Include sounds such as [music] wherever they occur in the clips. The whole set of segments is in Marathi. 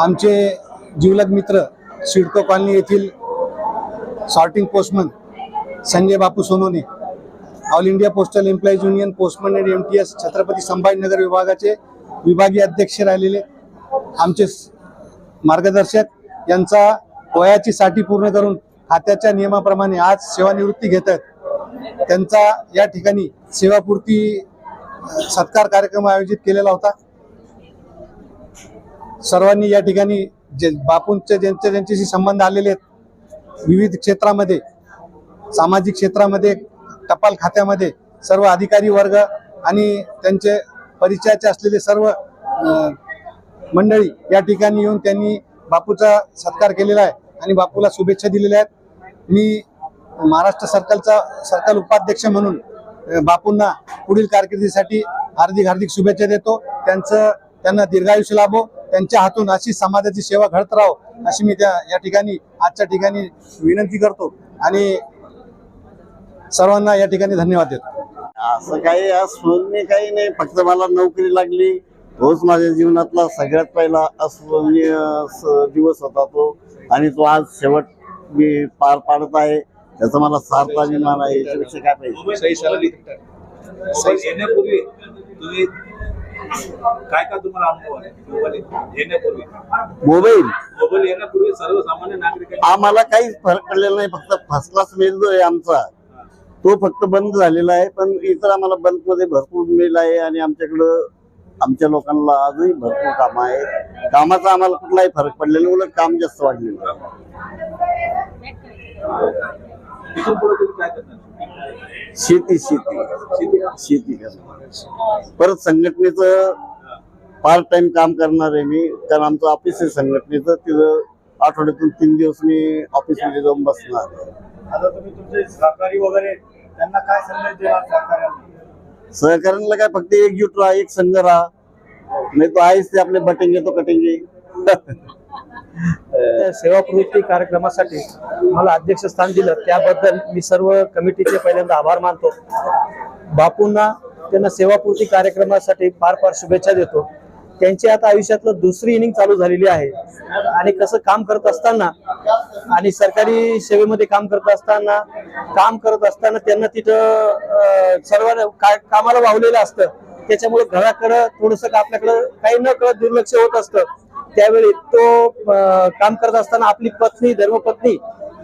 आमचे जिवलग मित्र सिडको कॉलनी येथील sorting postman Sanjay Bapu Sonone all India postal employees union postman and M T S Chhatrapati Sambhajinagar विभागाचे विभागीय अध्यक्ष राहिलेले आमचे मार्गदर्शक यांचा वयाची साठी पूर्ण करून खात्याच्या नियमाप्रमाणे आज सेवानिवृत्ती घेत आहेत त्यांचा या ठिकाणी सेवापूर्ती सत्कार कार्यक्रम आयोजित केलेला होता. सर्वांनी या ठिकाणी जे बापूंचे ज्यांचे ज्यांच्याशी संबंध आलेले आहेत विविध क्षेत्रामध्ये सामाजिक क्षेत्रामध्ये टपाल खात्यामध्ये सर्व अधिकारी वर्ग आणि त्यांचे परिचयाचे असलेले सर्व मंडळी या ठिकाणी येऊन त्यांनी बापूचा सत्कार केलेला आहे आणि बापूला शुभेच्छा दिलेल्या आहेत. मी महाराष्ट्र सर्कलचा सर्कल उपाध्यक्ष म्हणून बापूंना पुढील कारकिर्दीसाठी हार्दिक हार्दिक शुभेच्छा देतो. त्यांचं त्यांना दीर्घायुष्य लाभो. त्यांच्या हातून अशी समाजाची सेवा घडत राहो अशी मी त्या या ठिकाणी आजच्या ठिकाणी विनंती करतो आणि सर्वांना या ठिकाणी धन्यवाद देतो असं काही आज स्मरणीय काही नाही फक्त मला नोकरी लागली तोच माझ्या जीवनातला सगळ्यात पहिला अस्मरणीय दिवस होता तो आणि तो आज शेवट मी पार पाडत आहे त्याचा मला सार्थ अभिमान आहे याच्यापेक्षा काय पाहिजे काय काय तुम्हाला अनुभव आहे? मोबाईल येण्यापूर्वी. मोबाईल? मोबाईल येण्यापूर्वी सर्वसामान्य नागरिकांनी आम्हाला काहीच फरक पडलेला नाही. फक्त फर्स्ट क्लास मेल जो आहे आमचा तो फक्त बंद झालेला आहे. पण इतर आम्हाला बंदमध्ये भरपूर मेल आहे आणि आमच्याकडं आमच्या लोकांना आजही भरपूर काम आहे कामाचा आम्हाला कुठलाही फरक पडलेला उलट काम जास्त वाढलेलं आहे. इथून पुढे तुम्ही काय करणार? शेती शेती. शेती करणार. परत संघटनेचं पार्ट टाइम काम करणार आहे मी. कारण आमचं ऑफिस आहे संघटनेचं. तिथं आठवड्यातून तीन दिवस मी ऑफिसमध्ये जाऊन बसणार. आहे. आता तुम्ही तुमचे सहकारी वगैरे त्यांना काय संदेश देणार सहकार्यांना सहकार्यांना काय? फक्त एकजूट राहा एक संघ राहा. नाही तो आहेच ते आपले बटेंगे तो कटेंगे. [laughs] त्या सेवाप्रवृत्ती कार्यक्रमासाठी मला अध्यक्षस्थान दिलं. त्याबद्दल मी सर्व कमिटीचे पहिल्यांदा आभार मानतो. बापूंना त्यांना सेवापूर्ती कार्यक्रमासाठी फार फार शुभेच्छा देतो. त्यांची आता आयुष्यातलं दुसरी इनिंग चालू झालेली आहे. आणि कसं काम करत असताना आणि सरकारी सेवेमध्ये काम करत असताना काम करत असताना त्यांना तिथं सर्व कामाला वावलेलं असतं. त्याच्यामुळे घराकडं थोडस आपल्याकडं काही न कळत दुर्लक्ष होत असतं. त्यावेळी तो काम करत असताना आपली पत्नी धर्मपत्नी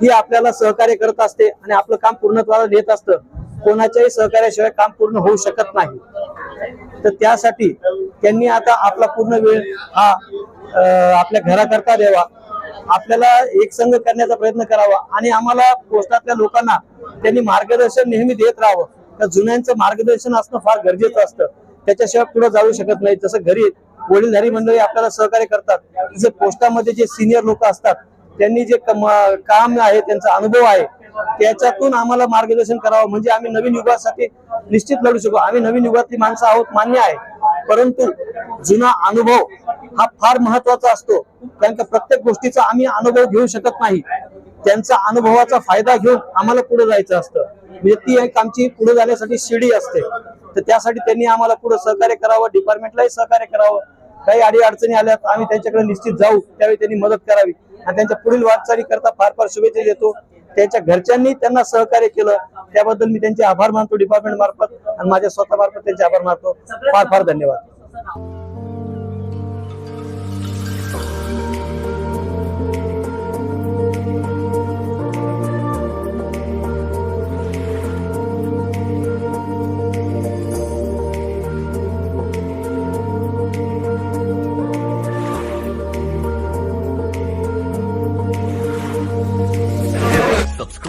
ही आपल्याला सहकार्य करत असते आणि आपलं काम पूर्णत्वाला नेत असतं. कोणाच्याही सहकार्याशिवाय काम पूर्ण होऊ शकत नाही. तर त्यासाठी त्यांनी आता आपला पूर्ण वेळ हा आपल्या घराकरता द्यावा. आपल्याला एकसंघ करण्याचा प्रयत्न करावा आणि आम्हाला पोस्टातल्या लोकांना त्यांनी मार्गदर्शन नेहमी देत राहावं. तर जुन्यांचं मार्गदर्शन असणं फार गरजेचं असतं. त्याच्याशिवाय पुढे जाऊ शकत नाही. जसं घरी वडीलधारी मंडळी आपल्याला सहकार्य करतात जे पोस्टामध्ये जे सिनियर लोक असतात त्यांनी जे काम आहे त्यांचा अनुभव आहे त्याच्यातून आम्हाला मार्गदर्शन करावं. म्हणजे आम्ही नवीन युगासाठी निश्चित लढू शकू. आम्ही नवीन युगातली माणसं आहोत मान्य आहे. परंतु जुना अनुभव हा फार महत्त्वाचा असतो. कारण का प्रत्येक गोष्टीचा आम्ही अनुभव घेऊ शकत नाही. त्यांचा अनुभवाचा फायदा घेऊन आम्हाला पुढे जायचं असतं. म्हणजे ती एक आमची पुढे जाण्यासाठी शिडी असते. तर त्यासाठी त्यांनी आम्हाला पुढे सहकार्य करावं डिपार्टमेंटलाही सहकार्य करावं. काही अडी अडचणी आल्या आम्ही त्यांच्याकडे निश्चित जाऊ. त्यावेळी त्यांनी मदत करावी. आणि त्यांच्या पुढील वाटचाली करता फार फार शुभेच्छा देतो. त्यांच्या घरच्यांनी त्यांना सहकार्य केलं. त्याबद्दल मी त्यांचे आभार मानतो. डिपार्टमेंट मार्फत आणि माझ्या स्वतः मार्फत त्यांचे आभार मानतो. फार फार धन्यवाद.